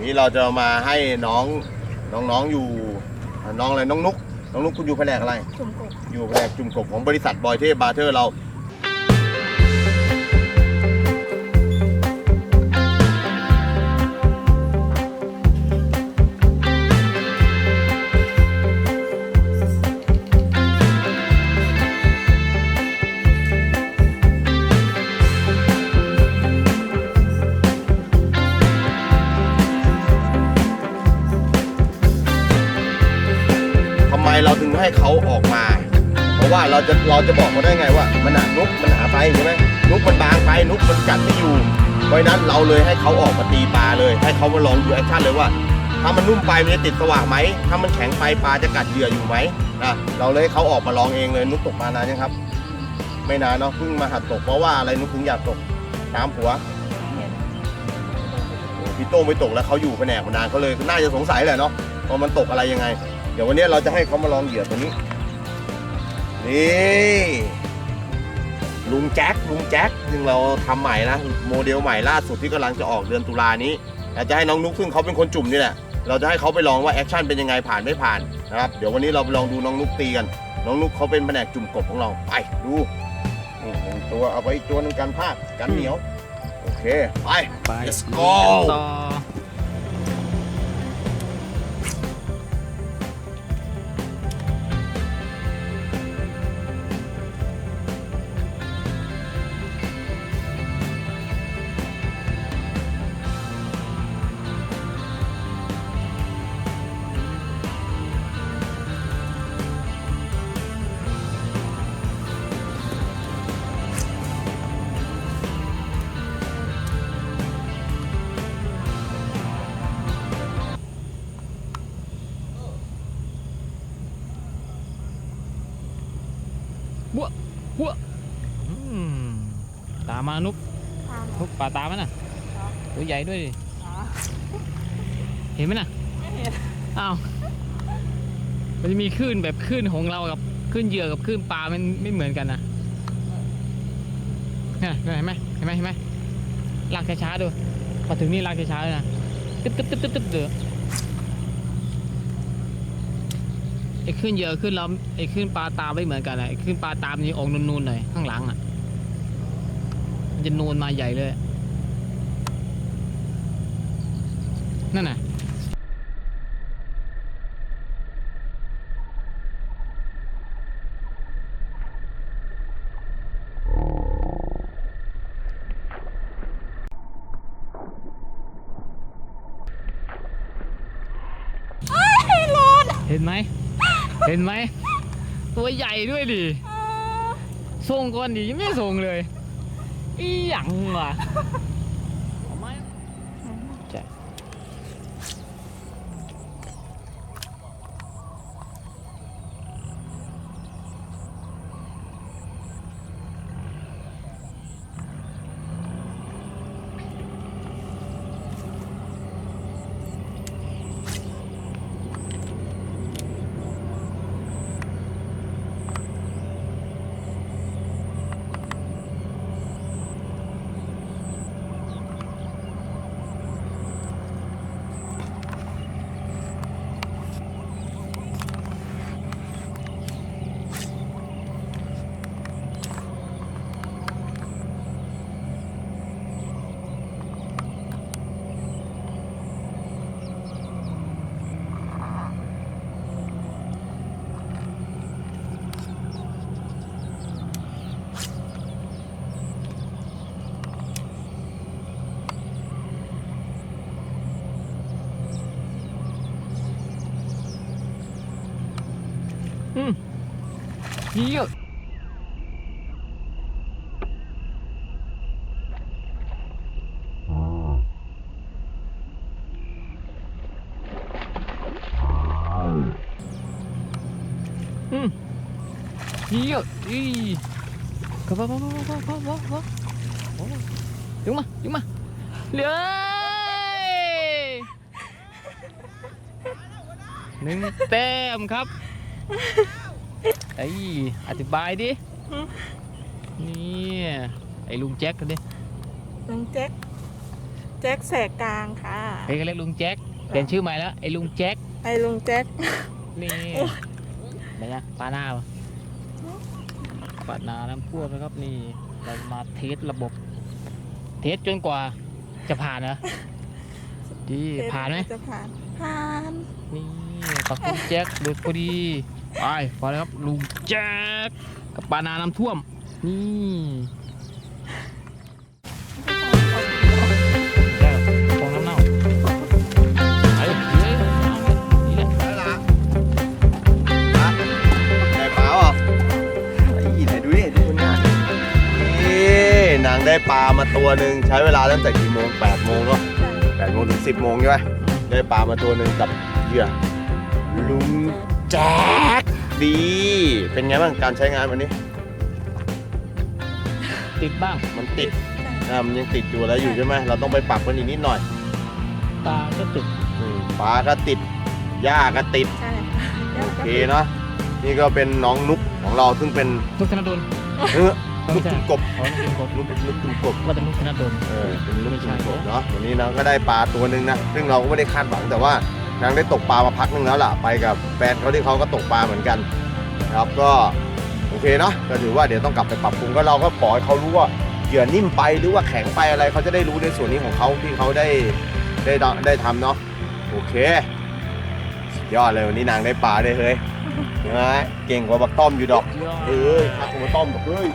นี้เราจะมาให้น้องน้องๆอยู่อ่าน้องอะไรน้องนุกน้องนุกคุณอยู่แผนกอะไร จุ่มกบอยู่แผนกจุ่มกบของบริษัทบอยเทพบาร์เทอร์เรา ให้เขาออกมา เพราะว่าเราจะเราจะบอกเขาได้ไงว่า มันหนานุกมันหนาไปใช่ไหมนุกมันบางไปนุกมันกัดไม่อยู่ เพราะนั้นเราเลยให้เขาออกมาตีปลาเลย ให้เขามาลองดูแอคชั่นเลยว่า ถ้ามันนุ่มไปมันจะติดสว่างไหมถ้ามันแข็งไปปลาจะกัดเหยื่ออยู่ไหมนะเราเลยให้เขาออกมาลองเองเลยนุกตกปลานานยังครับ ไม่นานเนาะเพิ่งมาหัดตกเพราะว่าอะไรนุกถึงอยากตกตามผัวพี่โต้งไปตกแล้วเขาอยู่แผนกมานานเขาเลยน่าจะสงสัยแหละเนาะว่ามันตกอะไรยังไง เดี๋ยววันนี้เราจะให้เขามาลองเหยื่อตัวนี้ นี่ลุงแจ็คลุงแจ็คซึ่งเราทำใหม่นะโมเดลใหม่ล่าสุดที่กำลังจะออกเดือนตุลานี้เราจะให้น้องนุ๊กซึ่งเขาเป็นคนจุ่มนี่แหละเราจะให้เขาไปลองว่าแอคชั่นเป็นยังไงผ่านไม่ผ่านนะครับเดี๋ยววันนี้เราไปลองดูน้องนุ๊กตีกัน น้องนุ๊กเขาเป็นแผนกจุ่มกบของเราไปดูนี่หนึ่งตัวเอาไปอีกตัวหนึงกันพลาดกันเหนียวโอเคไปไป Let's go ต่ออืมตามมานุกตามนุกป่าตามมันน่ะตัวใหญ่ด้วยดิอ๋อเห็นไหมน่ะไม่เห็นอ้าวมันจะมีคลื่นแบบคลื่นของเรากับคลื่นเหยื่อกับคลื่นปลามันไม่เหมือนกันนะเนี่ยเห็นไหมเห็นไหมเห็นไหมลากช้าๆดูพอถึงนี่ลากช้าๆเลยนะตึ๊บตึ๊บตึ๊บตึ๊บตึ๊บเดือ ไอ้ขึ้นเหยื่อขึ้นเราไอ้ขึ้นปลาตามไม่เหมือนกันอะไอ้ขึ้นปลาตามนี่ออกนูนๆหน่อยข้างหลังอะมันจะนูนมาใหญ่เลย นั่นน่ะเห็นไหม เห็นไหม ตัวใหญ่ด้วยดิส่งก่อนดิยังไม่ส่งเลย อีหยังวะ เยี่ยมอืมเยี่ยมอีก็พอพอพอพอพอพอพอโอ้ยุงมายุงมาเลยหนึ่งแต้มครับ ไอ้ยอธิบายดิ นี่ไอ้ลุงแจ็คกันดิลุงแจ็ค แจ็คแสกกลางค่ะเฮ้ยก็เรียกลุงแจ็คเปลี่ยนชื่อใหม่แล้วไอ้ลุงแจ็ค ไอ้ลุงแจ็ค นี่เดี๋ยวนะปลาหน้าปะปลาหน้าน้ำท่วมนะครับนี่ เรามาเทสระบบ เทสจนกว่าจะผ่านนะดีผ่านไหมจะผ่าน ผ่าน นี่ขอบคุณแจ็คดูพอดี ไปพอแล้วครับลุงแจ็คกับปลานาน้ำท่วม นี่แล้วฟองน้ำเน่าไปเลยเอานี่แหละได้ละฮะได้ปลาเหรอไอ้ไหนดูดิดูคนเนี้ยนี่นางได้ปลามาตัวหนึ่งใช้เวลาตั้งแต่กี่โมง8โมงเนาะ8โมงถึง10โมงใช่ไหมได้ปลามาตัวหนึ่งกับเหยื่อลุงแจ็ค ดี เป็นไงบ้างการใช้งานวันนี้ ติดบ้างมันติดอ่ามันยังติดอยู่แล้วอยู่ใช่ไหมเราต้องไปปรับมันอีกนิดหน่อยปลาก็ติดอืมปลาก็ติดหญ้าก็ติดใช่โอเคเนาะนี่ก็เป็นน้องนุกของเราซึ่งเป็นนุกธนดลเออเขานุไม่กใช่ตุนกบเขาไม่เป็นกบนุกนุกตุนกบว่าแต่นุกธนดลเออเป็นนุกไม่ตุใช่นกบเนาะวันนี้นางก็ได้ปลาตัวหนึ่งนะซึ่งเราก็ไม่ได้คาดหวังแต่ว่า นางได้ตกปลามาพักหนึงแล้วล่ะ ไปกับแฟนเขาที่เขาก็ตกปลาเหมือนกันนะครับก็โอเคเนาะก็ถือว่าเดี๋ยวต้องกลับไปปรับปรุงก็เราก็ขอให้เขารู้ว่าเหยื่อนิ่มไปหรือว่าแข็งไปอะไรเขาจะได้รู้ในส่วนนี้ของเขาที่เขาได้ได้ได้ทำเนาะโอเคสุดยอดเลยวันนี้นางได้ปลาได้เฮ้ยเห็นไหมเก่งกว่าบักต้อมอยู่ดอกเอ้ยทักมาต้อมบอกเฮ้ย